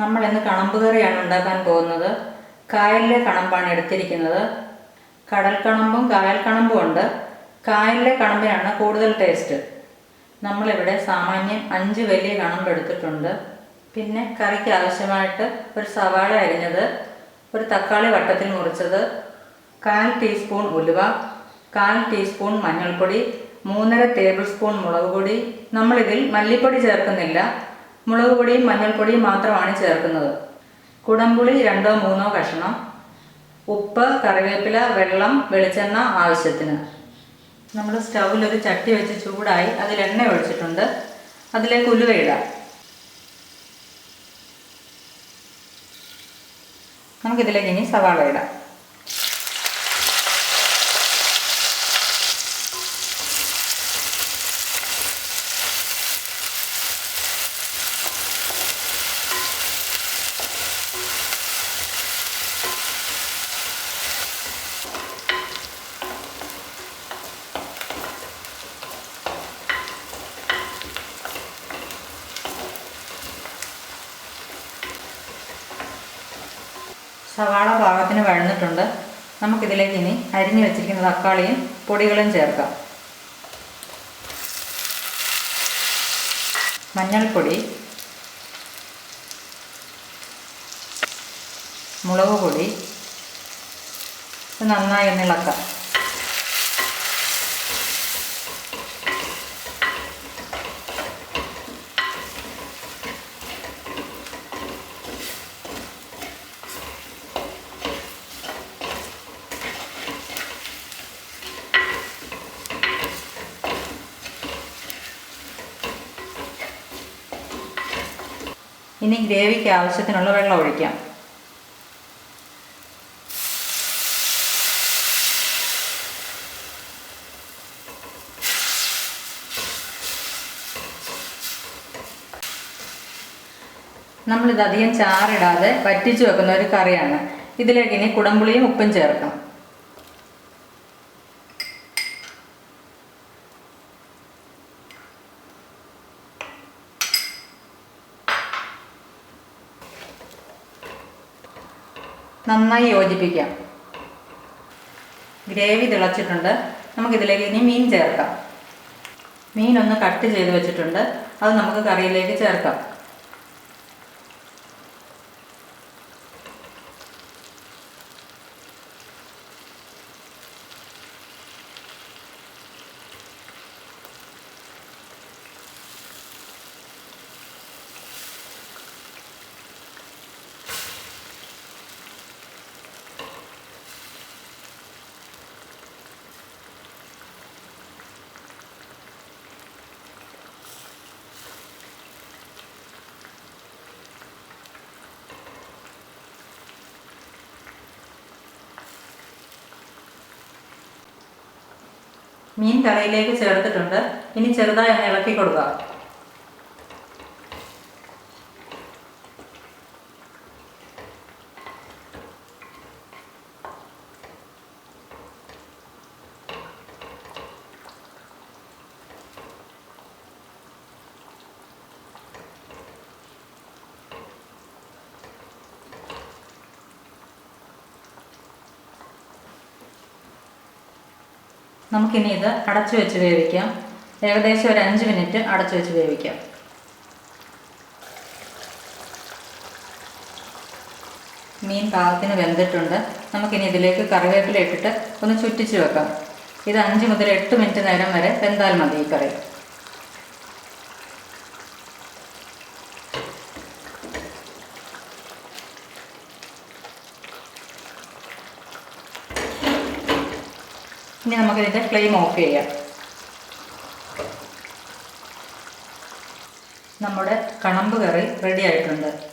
നമ്മൾ ഇന്ന് കണമ്പ് കറിയാണ് ഉണ്ടാക്കാൻ പോകുന്നത്. കായലിലെ കണമ്പാണ് എടുത്തിരിക്കുന്നത്. കടൽ കണമ്പും കായൽ കണമ്പും ഉണ്ട്. കായലിലെ കണമ്പിനാണ് കൂടുതൽ ടേസ്റ്റ്. നമ്മളിവിടെ സാമാന്യം അഞ്ച് വലിയ കണമ്പ് എടുത്തിട്ടുണ്ട്. പിന്നെ കറിക്ക് ആവശ്യമായിട്ട് ഒരു സവാള അരിഞ്ഞത് ഒരു തക്കാളി വട്ടത്തിൽ മുറിച്ചത് കാൽ ടീസ്പൂൺ ഉലുവ കാൽ ടീസ്പൂൺ മഞ്ഞൾപ്പൊടി മൂന്നര ടേബിൾ സ്പൂൺ മുളക് പൊടി. നമ്മളിതിൽ മല്ലിപ്പൊടി ചേർക്കുന്നില്ല. മുളക് പൊടിയും മഞ്ഞൾപ്പൊടിയും മാത്രമാണ് ചേർക്കുന്നത്. കുടംപുളി രണ്ടോ മൂന്നോ കഷ്ണം. ഉപ്പ് കറിവേപ്പില വെള്ളം വെളിച്ചെണ്ണ ആവശ്യത്തിന്. നമ്മൾ സ്റ്റൗവിൽ ഒരു ചട്ടി വെച്ച് ചൂടായി അതിൽ എണ്ണ ഒഴിച്ചിട്ടുണ്ട്. അതിലേക്ക് ഉലുവയിടാം നമുക്കിതിലേക്ക് ഇനി സവാള ഇടാം. സവാള പാകത്തിന് വഴന്നിട്ടുണ്ട്. നമുക്കിതിലേക്ക് ഇനി അരിഞ്ഞു വെച്ചിരിക്കുന്ന തക്കാളിയും പൊടികളും ചേർക്കാം. മഞ്ഞൾപ്പൊടി മുളക് പൊടി നന്നായി ഒന്ന് ഇളക്കാം. ഇനി ഗ്രേവിക്ക് ആവശ്യത്തിനുള്ള വെള്ളം ഒഴിക്കാം. നമ്മളിത് അധികം ചാറിടാതെ വറ്റിച്ചു വെക്കുന്ന ഒരു കറിയാണ്. ഇതിലേക്ക് ഇനി കുടംപുളിയും ഉപ്പും ചേർക്കാം. നന്നായി യോജിപ്പിക്കാം. ഗ്രേവി തിളച്ചിട്ടുണ്ട്. നമുക്കിതിലേക്ക് ഇനി മീൻ ചേർക്കാം. മീനൊന്ന് കട്ട് ചെയ്ത് വെച്ചിട്ടുണ്ട്. അത് നമുക്ക് കറിയിലേക്ക് ചേർക്കാം. മീൻ കറിയിലേക്ക് ചേർത്തിട്ടുണ്ട്. ഇനി ചെറുതായി ഒന്ന് ഇളക്കി കൊടുക്കുക നമുക്കിനി ഇത് അടച്ചു വെച്ച് വേവിക്കാം. ഏകദേശം ഒരു അഞ്ച് മിനിറ്റ് അടച്ചു വെച്ച് വേവിക്കാം. മീൻ പാകത്തിന് വെന്തിട്ടുണ്ട്. നമുക്കിനി ഇതിലേക്ക് കറിവേപ്പില ഇട്ടിട്ട് ഒന്ന് ചുറ്റിച്ച് വെക്കാം. ഇത് അഞ്ച് മുതൽ എട്ട് മിനിറ്റ് നേരം വരെ വെന്താൽ മതി ഈ കറി. ഇനി നമുക്കിതിന്റെ ഫ്ലെയിം ഓഫ് ചെയ്യാം. നമ്മുടെ കണമ്പ് കറി റെഡി ആയിട്ടുണ്ട്.